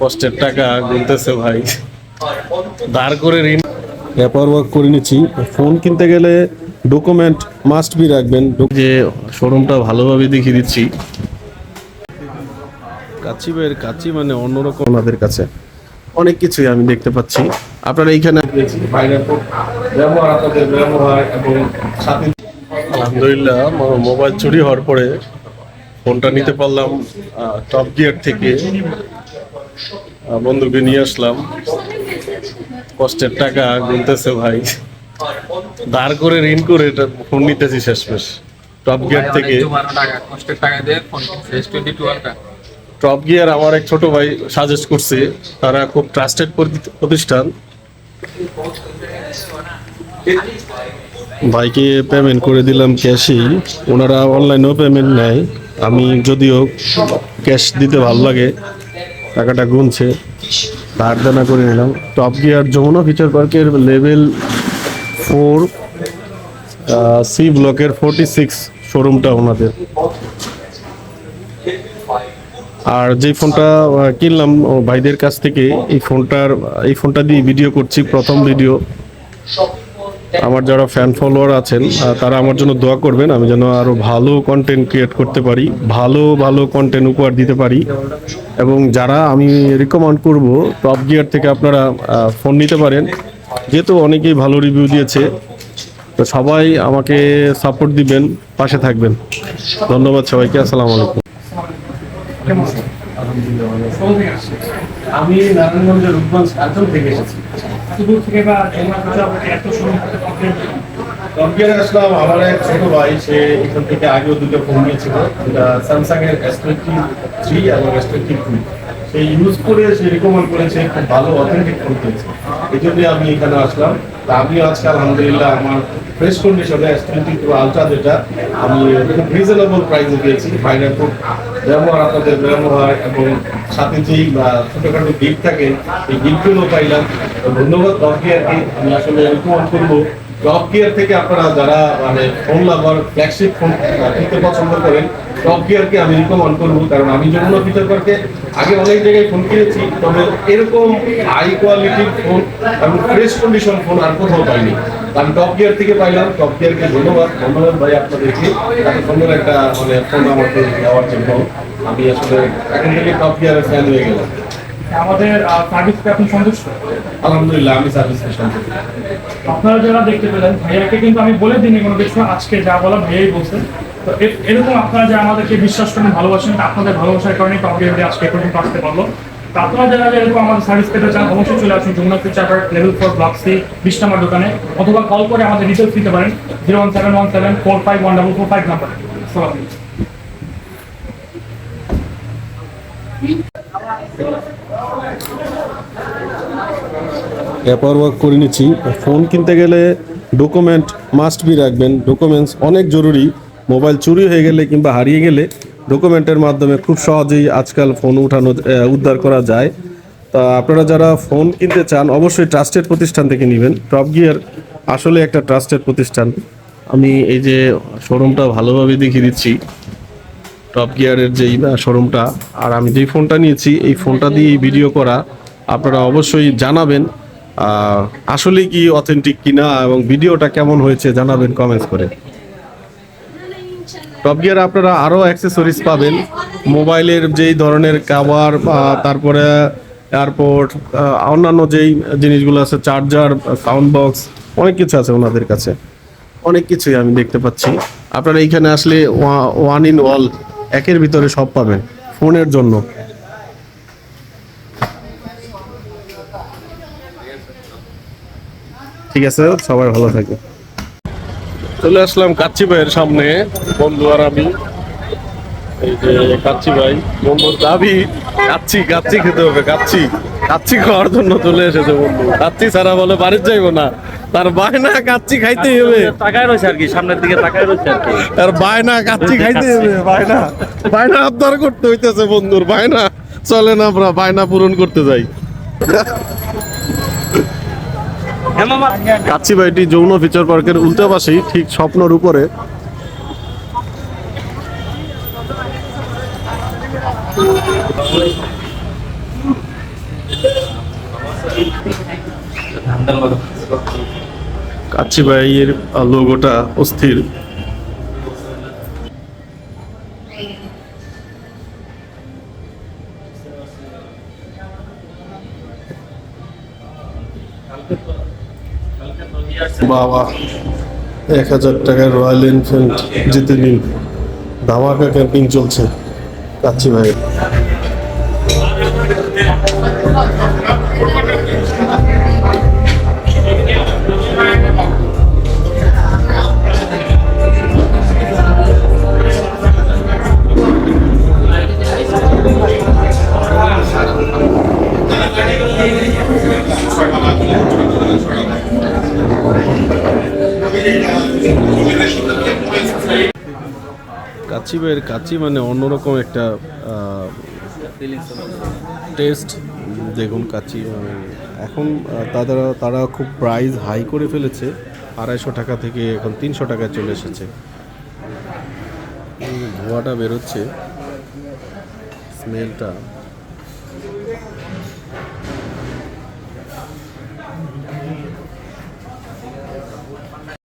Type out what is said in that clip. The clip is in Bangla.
কষ্টের টাকা গুনতেছে ভাই। ধার করে ঋণ পেপার ওয়ার্ক করে নিচ্ছি। ফোন কিনতে গেলে ডকুমেন্ট মাস্ট বি রাখবেন। যে শোরুমটা ভালোভাবে দেখিয়ে দিচ্ছি। কাচ্চি ভাইয়ের কাচ্চি মানে অন্যরকম ওনাদের কাছে। অনেক কিছুই আমি দেখতে পাচ্ছি। আপনারা এইখানে ব্যবহার আপনাদের ব্যবহার এবং সাথে আলহামদুলিল্লাহ আমার মোবাইল চুরি হওয়ার পরে ফোনটা নিতে পারলাম টপ গিয়ার থেকে। বন্ধুকে নিয়ে আসলাম। কষ্টের টাকা গুনতেছে ভাই। ধার করে ঋণ করে এটা ফোন নিতেছি শেষমেশ। টপ গিয়ার থেকে। টপ গিয়ার আমার এক ছোট ভাই সাজেস্ট করছে তারা খুব ট্রাস্টেড প্রতিষ্ঠান। ভাইকে পেমেন্ট করে দিলাম ক্যাশই ওনারা অনলাইনেও পেমেন্ট নেয়। আমি যদিও ক্যাশ দিতে ভালো লাগে। টাকাটা গুনছে ধার দেনা করে নিলাম। টপ গিয়ার যমুনা ফিচার পার্কের লেভেল ফোর সি ব্লকের ফোরটি সিক্স শোরুমটা ওনাদের। আর যে ফোনটা কিনলাম ভাইদের কাছ থেকে, এই ফোনটার, এই ফোনটা দিয়ে ভিডিও করছি, প্রথম ভিডিও আমার যারা ফ্যান ফলোয়ার আছেন তারা আমার জন্য দোয়া করবেন, আমি যেন আরও ভালো কন্টেন্ট ক্রিয়েট করতে পারি, ভালো ভালো কন্টেন্ট উপহার দিতে পারি। এবং যারা আমি রিকমেন্ড করব টপ গিয়ার থেকে আপনারা ফোন নিতে পারেন। যেহেতু অনেকেই ভালো রিভিউ দিয়েছে, তো সবাই আমাকে সাপোর্ট দিবেন, পাশে থাকবেন। ধন্যবাদ সবাইকে, আসসালামু আলাইকুম। আমি নারায়ণগঞ্জের রূপগঞ্জ কাঞ্চন থেকে এসেছি। দূর থেকে বা এত সময় কম্পিউটার আসলাম, আমার এক ছোট ভাই, সে এখান থেকে আগেও দুটো ফোন নিয়েছিল। যেটা স্যামসাং এর এস টোয়েন্টি থ্রি এবং এস টোয়েন্টি টু সে ইউজ করে, সে রিকমেন্ড করেছে, খুব ভালো অথেন্টিক ফোন পেয়েছে। এই জন্যই আমি এখানে আসলাম। তা আমিও আজকে আলহামদুলিল্লাহ আমার ফ্রেশ কন্ডিশনে এস টোয়েন্টি টু আলট্রা যেটা, আমি খুব রিজনেবল প্রাইসে পেয়েছি ফাইনাল খুব ব্যবহার, আপনাদের ব্যবহার এবং সাথে যেই ছোটখাটো গিফট থাকে, এই গিফটগুলো পাইলাম। ধন্যবাদ দশকে আর কি, আমি আসলে রিকমেন্ড করব। টপ গিয়ার থেকে আপনারা যারা মানে ফোন লাভার ফ্ল্যাগশিপ ফোন কিনতে পছন্দ করেন টপ গিয়ারকে আমি রিকমেন্ড করব। কারণ আমি যমুনা ফিচার আগে অনেক জায়গায় ফোন কিনেছি, তবে এরকম হাই কোয়ালিটির ফোন এবং ফ্রেশ কন্ডিশন ফোন আর কোথাও পাইনি। আমি টপ গিয়ার থেকে পাইলাম। টপ গিয়ারকে ধন্যবাদ। ধন্যবাদ ভাই আপনাদেরকে। এত সুন্দর একটা মানে ফোন আমাকে দেওয়ার জন্য। আমি আসলে এখন থেকে টপ গিয়ারের ফ্যান হয়ে গেলাম। আমাদের সার্ভিস আপনি সন্তুষ্ট? আলহামদুলিল্লাহ আমি সার্ভিস সন্তুষ্ট। আপনারা যারা দেখতে পেলেন ভাইয়াকে কিন্তু আমি বলে দিইনি কোনো কিছু আজকে যা বলা ভাইয়াই বলছেন তো এরকম আপনারা যে আমাদেরকে বিশ্বাস করেন ভালোবাসেন আপনাদের ভালোবাসার কারণে আজকে পর্যন্ত আসতে পারল। আপনারা যারা এরকম আমাদের সার্ভিস পেতে চান অবশ্যই চলে আসুন Jamuna Future level four block C বিশ নম্বর দোকানে অথবা কল করে আমাদের ডিটেলস দিতে পারেন zero one seven one seven four five one double four five number paper work করে নিচ্ছি। ফোন কিনতে গেলে ডকুমেন্ট মাস্ট বি রাখবেন। ডকুমেন্টস অনেক জরুরি। মোবাইল চুরি হয়ে গেলে কিংবা হারিয়ে গেলে ডকুমেন্টের মাধ্যমে খুব সহজেই আজকাল ফোন উঠানো উদ্ধার করা যায়। তা আপনারা যারা ফোন কিনতে চান, অবশ্যই ট্রাস্টেড প্রতিষ্ঠান থেকে নেবেন। টপ গিয়ার আসলে একটা ট্রাস্টেড প্রতিষ্ঠান। আমি এই যে শোরুমটা ভালোভাবে দেখিয়ে দিচ্ছি। টপ গিয়ারের যেই শোরুমটা আর আমি যেই ফোনটা নিয়েছি, এই ফোনটা দিয়ে ভিডিও করা। আপনারা অবশ্যই জানাবেন। আসলে কি অথেন্টিক কিনা এবং ভিডিওটা কেমন হয়েছে জানাবেন কমেন্টস করে। টপ গিয়ার আপনারা আরও অ্যাক্সেসরিজ পাবেন। মোবাইলের যেই ধরনের কাভার তারপরে এয়ারপোর্ট অন্যান্য যেই জিনিসগুলো আছে চার্জার সাউন্ড বক্স অনেক কিছু আছে ওনাদের কাছে। অনেক কিছুই আমি দেখতে পাচ্ছি। আপনারা এইখানে আসলে ওয়ান ইন অল একের ভিতরে সব পাবেন। ফোনের জন্য। ঠিক আছে সবাই ভালো থাকে। চলে আসলাম কাচ্চি ভাইয়ের সামনে বন্ধু আর আমি। এই যে কাচ্চি ভাই বন্ধুর দাবি কাচ্চি কাচ্চি খেতে হবে কাচ্চি। কাচ্চি খাওয়ার জন্য চলে এসেছে বন্ধু। কাচ্চি ছাড়া বলে বাড়ির যাইবো না। তার বায়না কাচ্চি খাইতেই হবে। তাকায় রয়েছে আর কি সামনের দিকে তাকায় রয়েছে আর কি। আর বায়না কাচ্চি খাইতে হবে বায়না। বায়না আবদার করতে হইতেছে বন্ধুর বায়না। চলে না আমরা বায়না পূরণ করতে যাই। হ্যাঁ কাচ্চিবাইটি যৌন ফিচার পার্কের উল্টাবাসী ঠিক স্বপ্নর উপরে কাচ্চিবাইয়ের লোগোটা অস্থির Thank you. বাবা এক হাজার টাকার রয়্যাল এনফিল্ড জিতে নিন। ধামাকা ক্যাম্পিং চলছে। কাচ্চি ভাই। কাচ্চি ভাইয়ের কাচ্চি মানে অন্যরকম একটা টেস্ট দেখুন কাচ্চি মানে এখন তারা তারা খুব প্রাইস হাই করে ফেলেছে, আড়াইশো টাকা থেকে এখন তিনশো টাকায় চলে এসেছে। ধোঁয়াটা বেরোচ্ছে স্মেলটা